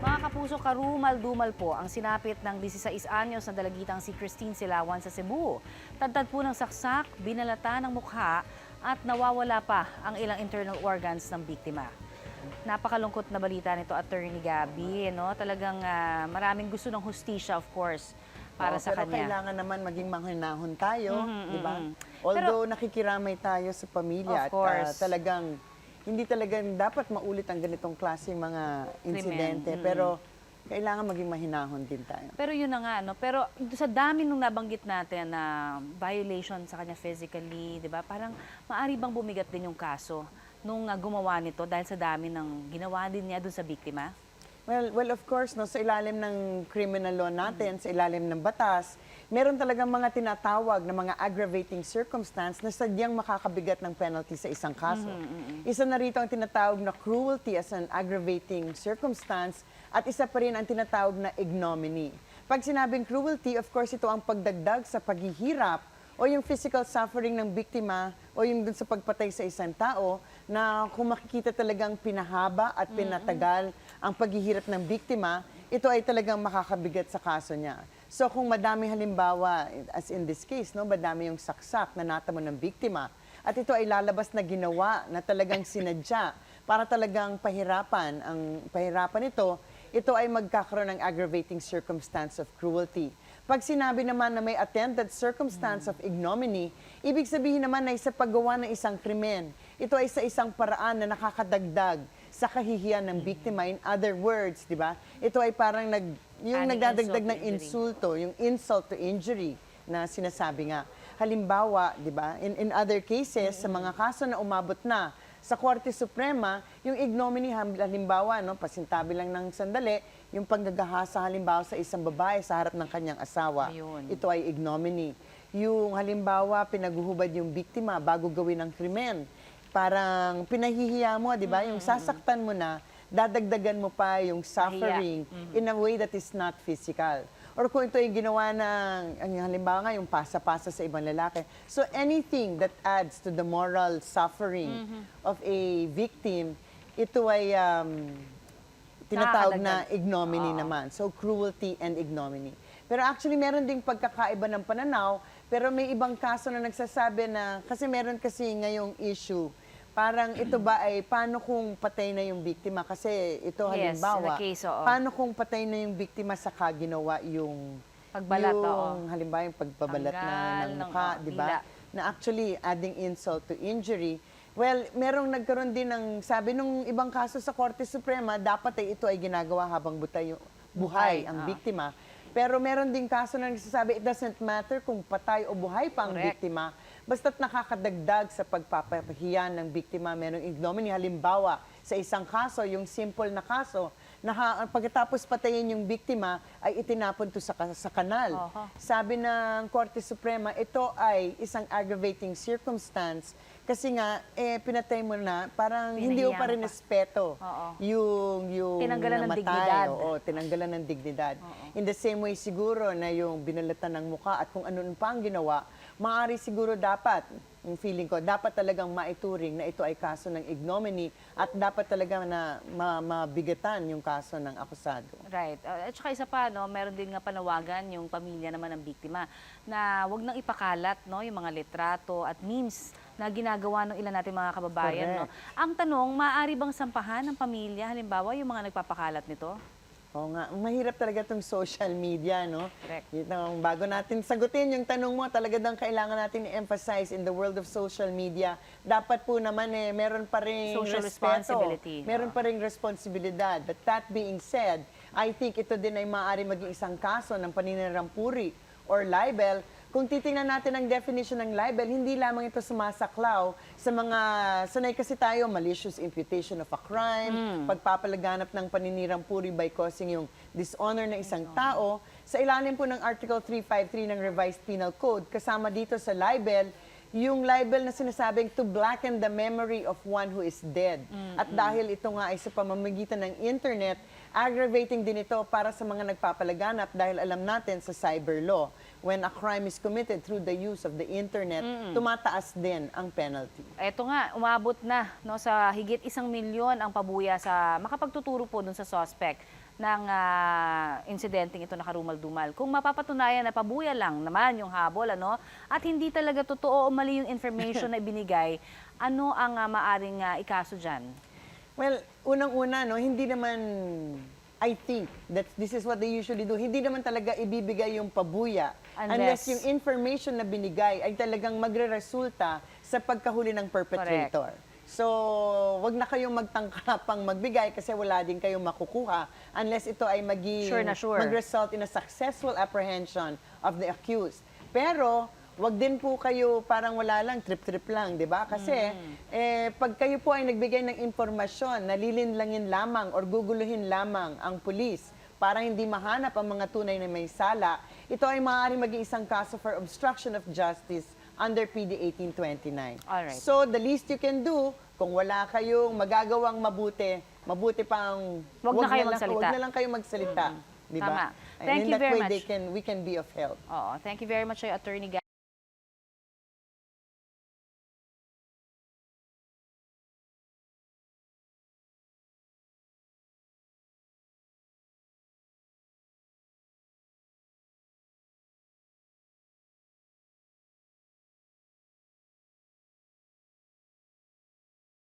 Mga kapuso, karumal-dumal po ang sinapit ng 16 anyos na dalagitang si Christine Silawan sa Cebu. Tadtad po ng saksak, binalata ng mukha at nawawala pa ang ilang internal organs ng biktima. Napakalungkot na balita nito, Attorney Gabby. No? Talagang ah, maraming gusto ng hustisya, of course, para Oo, sa pero kanya. kailangan naman maging manghinahon tayo, Mhm, di ba? mhm. Although nakikiramay tayo sa pamilya at ah, talagang hindi talagang dapat maulit ang ganitong klaseng mga insidente, Mhm. pero kailangan maging mahinahon din tayo. Pero yun na nga, no? Pero sa dami nung nabanggit natin na violation sa kanya physically, di ba? Parang maari bang bumigat din yung kaso nung ah, gumawa nito dahil sa dami ng ginawa din niya dun sa biktima? Well, well of course, no, sa ilalim ng criminal law natin, sa ilalim ng batas, meron talagang mga tinatawag na mga aggravating circumstance na sadyang makakabigat ng penalty sa isang kaso. Isa na rito ang tinatawag na cruelty as an aggravating circumstance at isa pa rin ang tinatawag na ignominy. Pag sinabing cruelty, of course, ito ang pagdagdag sa paghihirap o yung physical suffering ng biktima o yung dun sa pagpatay sa isang tao na kung makikita talagang pinahaba at pinatagal ang paghihirap ng biktima, ito ay talagang makakabigat sa kaso niya. So kung madami halimbawa, as in this case, no, madami yung saksak na natamo ng biktima, at ito ay lalabas na ginawa na talagang sinadya para talagang pahirapan ang pahirapan ito, ito ay magkakaroon ng aggravating circumstance of cruelty. Pag sinabi naman na may attendant circumstance of ignominy, ibig sabihin naman na sa paggawa ng isang krimen, ito ay sa isang paraan na nakakadagdag sa kahihiyan ng biktima. In other words, di ba? Ito ay parang nag, yung Adding nagdadagdag insult to ng injury. insulto, yung insult to injury na sinasabi nga. Halimbawa, di ba, in, in other cases, sa mga kaso na umabot na sa Korte Suprema, yung ignominy, halimbawa, no, pasintabi lang ng sandali, yung panggagahasa halimbawa sa isang babae sa harap ng kanyang asawa. Ayun. Ito ay ignominy. Yung halimbawa, pinaguhubad yung biktima bago gawin ng krimen. Parang pinahihiya mo, di ba? Yung sasaktan mo na, dadagdagan mo pa yung suffering in a way that is not physical. Or kung ito ay ginawa ng, ang halimbawa nga, yung pasa-pasa sa ibang lalaki. So anything that adds to the moral suffering of a victim, ito ay um, tinatawag na Nakakadagdag. ignominy naman. So, cruelty and ignominy. Pero actually, meron ding pagkakaiba ng pananaw, pero may ibang kaso na nagsasabi na, kasi meron kasi ngayong issue, parang ito ba ay, paano kung patay na yung biktima? Kasi ito Yes, halimbawa, in the case, oo. paano kung patay na yung biktima sa ginawa yung Pagbalat, yung, oo. halimbawa yung pagbabalat na Tanggal ng ng, mukha, oo, di ba? Na actually adding insult to injury. Well, merong nagkaroon din ng, sabi nung ibang kaso sa Korte Suprema, dapat ay ito ay ginagawa habang butay yung buhay Buhay, ang ah. biktima. Pero meron din kaso na nagsasabi, it doesn't matter kung patay o buhay pa ang Correct. biktima, basta't nakakadagdag sa pagpapahiyan ng biktima, merong ignominy. Halimbawa, sa isang kaso, yung simple na kaso, na pagkatapos patayin yung biktima, ay itinapon to sa, sa kanal. Oho. Sabi ng Korte Suprema, ito ay isang aggravating circumstance kasi nga, eh, pinatay mo na, parang hindi mo pa rin respeto yung, yung Tinanggalan ng namatay. dignidad. Oo, tinanggalan ng dignidad. In the same way siguro na yung binalatan ng muka at kung ano pa ang ginawa, maaari siguro dapat, yung feeling ko, dapat talagang maituring na ito ay kaso ng ignominy at dapat talaga na ma- mabigatan yung kaso ng akusado. Right. Uh, at saka isa pa, no, meron din nga panawagan yung pamilya naman ng biktima na wag nang ipakalat no, yung mga litrato at memes na ginagawa ng ilan natin mga kababayan. No? Correct. Ang tanong, maaari bang sampahan ng pamilya, halimbawa yung mga nagpapakalat nito? Oo nga, mahirap talaga itong social media, no? Correct. Ang bago natin sagutin yung tanong mo, talaga daw kailangan natin i-emphasize in the world of social media. Dapat po naman eh, meron pa rin Social respeto, responsibility. Meron pa rin responsibilidad. But that being said, I think ito din ay maaari maging isang kaso ng paninirampuri or libel. Kung titingnan natin ang definition ng libel, hindi lamang ito sumasaklaw sa mga, sanay kasi tayo, malicious imputation of a crime, pagpapalaganap ng paninirampuri by causing yung dishonor ng isang tao. Sa ilalim po ng Article 353 ng Revised Penal Code, kasama dito sa libel, yung libel na sinasabing to blacken the memory of one who is dead. At dahil ito nga ay sa pamamagitan ng internet, Aggravating din ito para sa mga nagpapalaganap dahil alam natin sa cyber law, when a crime is committed through the use of the internet, tumataas din ang penalty. Eto nga, umabot na no, sa higit isang milyon ang pabuya sa makapagtuturo po dun sa suspect ng ah, insidenteng ito na karumal-dumal. Kung mapapatunayan na pabuya lang naman yung habol, ano, at hindi talaga totoo o mali yung information na ibinigay, ano ang ah, maaring ah, ikaso dyan? Well, unang-una, no, hindi naman, I think, that this is what they usually do. Hindi naman talaga ibibigay yung pabuya Unless- yung information na binigay ay talagang magre-resulta sa pagkahuli ng perpetrator. So, wag na kayong magtangka pang magbigay kasi wala din kayong makukuha unless ito ay magi, Sure na sure. mag-result in a successful apprehension of the accused. Pero, wag din po kayo parang wala lang, trip-trip lang, di ba? Kasi, eh, pag kayo po ay nagbigay ng impormasyon, nalilinlangin lamang or guguluhin lamang ang pulis para hindi mahanap ang mga tunay na may sala, ito ay maaaring maging isang kaso for obstruction of justice under PD 1829. Alright. So, the least you can do, kung wala kayong magagawang mabuti, mabuti pang Wag na kayo lang, magsalita. Wag na lang kayo magsalita. Di ba? Tama. And Thank in you that very way, they much. can, we can be of help. Oo, thank you very much, Attorney Guy.